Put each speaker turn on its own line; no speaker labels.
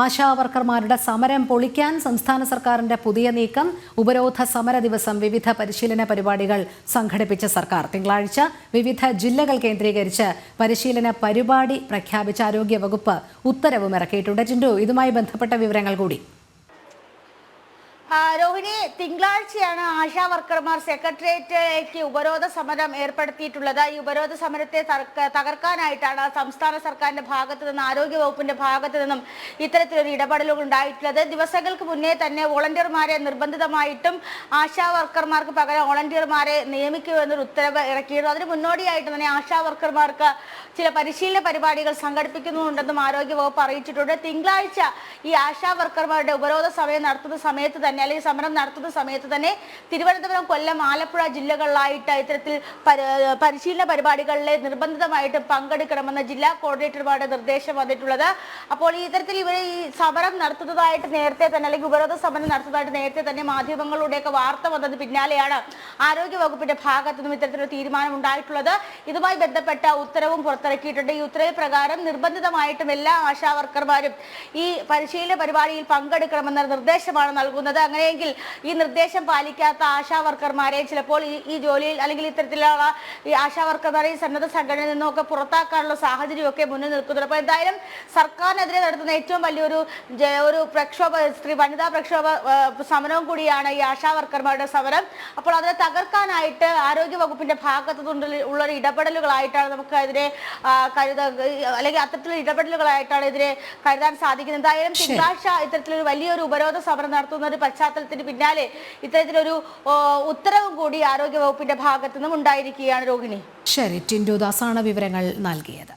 ആശാ വർക്കർമാരുടെ സമരം പൊളിക്കാൻ സംസ്ഥാന സർക്കാരിന്റെ പുതിയ നീക്കം ഉപരോധ സമര ദിവസം വിവിധ പരിശീലന പരിപാടികൾ സംഘടിപ്പിച്ച സർക്കാർ. തിങ്കളാഴ്ച വിവിധ ജില്ലകൾ കേന്ദ്രീകരിച്ച് പരിശീലന പരിപാടി പ്രഖ്യാപിച്ച ആരോഗ്യവകുപ്പ് ഉത്തരവും ഇറക്കിയിട്ടുണ്ട്. ജിൻഡു ഇതുമായി ബന്ധപ്പെട്ട വിവരങ്ങൾ കൂടി.
രോഹിണി തിങ്കളാഴ്ചയാണ് ആശാ വർക്കർമാർ സെക്രട്ടേറിയറ്റിലേക്ക് ഉപരോധ സമരം ഏർപ്പെടുത്തിയിട്ടുള്ളത്. ഈ ഉപരോധ സമരത്തെ തകർക്കാനായിട്ടാണ് സംസ്ഥാന സർക്കാരിന്റെ ഭാഗത്തു നിന്നും ആരോഗ്യ വകുപ്പിന്റെ ഭാഗത്തു നിന്നും ഇത്തരത്തിലൊരു ഇടപെടലുകൾ ഉണ്ടായിട്ടുള്ളത്. ദിവസങ്ങൾക്ക് മുന്നേ തന്നെ വോളണ്ടിയർമാരെ നിർബന്ധിതമായിട്ടും ആശാ വർക്കർമാർക്ക് പകരം വോളണ്ടിയർമാരെ നിയമിക്കുമെന്നൊരു ഉത്തരവ് ഇറക്കിയിരുന്നു. അതിന് മുന്നോടിയായിട്ട് തന്നെ ആശാ വർക്കർമാർക്ക് ചില പരിശീലന പരിപാടികൾ സംഘടിപ്പിക്കുന്നുണ്ടെന്നും ആരോഗ്യ വകുപ്പ് അറിയിച്ചിട്ടുണ്ട്. തിങ്കളാഴ്ച ഈ ആശാ വർക്കർമാരുടെ ഉപരോധ സമയം നടത്തുന്ന സമയത്ത് തന്നെ അല്ലെങ്കിൽ സമരം നടത്തുന്ന സമയത്ത് തന്നെ തിരുവനന്തപുരം കൊല്ലം ആലപ്പുഴ ജില്ലകളിലായിട്ട് ഇത്തരത്തിൽ പരി- പരിശീലന പരിപാടികളിൽ നിർബന്ധിതമായിട്ട് പങ്കെടുക്കണമെന്ന് ജില്ലാ കോർഡിനേറ്റർമാരുടെ നിർദ്ദേശം വന്നിട്ടുള്ളത്. അപ്പോൾ ഈ ഇത്തരത്തിൽ ഇവർ ഈ സമരം നടത്തുന്നതായിട്ട് നേരത്തെ തന്നെ അല്ലെങ്കിൽ ഉപരോധ സമരം നടത്തുന്നതായിട്ട് നേരത്തെ തന്നെ മാധ്യമങ്ങളിലൂടെയൊക്കെ വാർത്ത വന്നത് പിന്നാലെയാണ് ആരോഗ്യ വകുപ്പിന്റെ ഭാഗത്തു നിന്നും ഇത്തരത്തിലൊരു തീരുമാനം ഉണ്ടായിട്ടുള്ളത് ഇതുമായി ബന്ധപ്പെട്ട ഉത്തരവും പുറത്തിറക്കിയിട്ടുണ്ട്. ഈ ഉത്തരവ് പ്രകാരം നിർബന്ധിതമായിട്ടും എല്ലാ ആശാവർക്കർമാരും ഈ പരിശീലന പരിപാടിയിൽ പങ്കെടുക്കണമെന്ന നിർദ്ദേശമാണ് നൽകുന്നത്. അങ്ങനെയെങ്കിൽ ഈ നിർദ്ദേശം പാലിക്കാത്ത ആശാ വർക്കർമാരെ ചിലപ്പോൾ ഈ ഈ ജോലിയിൽ അല്ലെങ്കിൽ ഇത്തരത്തിലുള്ള ഈ ആശാ വർക്കർമാരെ ഈ സന്നദ്ധ സംഘടനയിൽ നിന്നൊക്കെ പുറത്താക്കാനുള്ള സാഹചര്യമൊക്കെ മുന്നിൽ നിൽക്കുന്നുണ്ട്. അപ്പോൾ എന്തായാലും സർക്കാരിനെതിരെ നടത്തുന്ന ഏറ്റവും വലിയൊരു ഒരു പ്രക്ഷോഭ സ്ത്രീ വനിതാ പ്രക്ഷോഭ സമരവും കൂടിയാണ് ഈ ആശാ വർക്കർമാരുടെ സമരം. അപ്പോൾ അതിനെ തകർക്കാനായിട്ട് ആരോഗ്യ വകുപ്പിന്റെ ഭാഗത്തു ഉള്ള ഒരു ഇടപെടലുകളായിട്ടാണ് നമുക്ക് അതിനെ കരുത അല്ലെങ്കിൽ അത്തരത്തിലുള്ള ഇടപെടലുകളായിട്ടാണ് ഇതിനെ കരുതാൻ സാധിക്കുന്നത്. എന്തായാലും തിങ്കളാഴ്ച ഇത്തരത്തിലൊരു വലിയൊരു ഉപരോധ സമരം നടത്തുന്ന ഒരു പശ്ചാത്തലത്തിന് പിന്നാലെ ഇത്തരത്തിലൊരു ഉത്തരവും കൂടി ആരോഗ്യ വകുപ്പിന്റെ ഭാഗത്തു നിന്നും ഉണ്ടായിരിക്കുകയാണ് രോഹിണി.
ശരി ടിൻഡുദാസാണ് വിവരങ്ങൾ നൽകിയത്.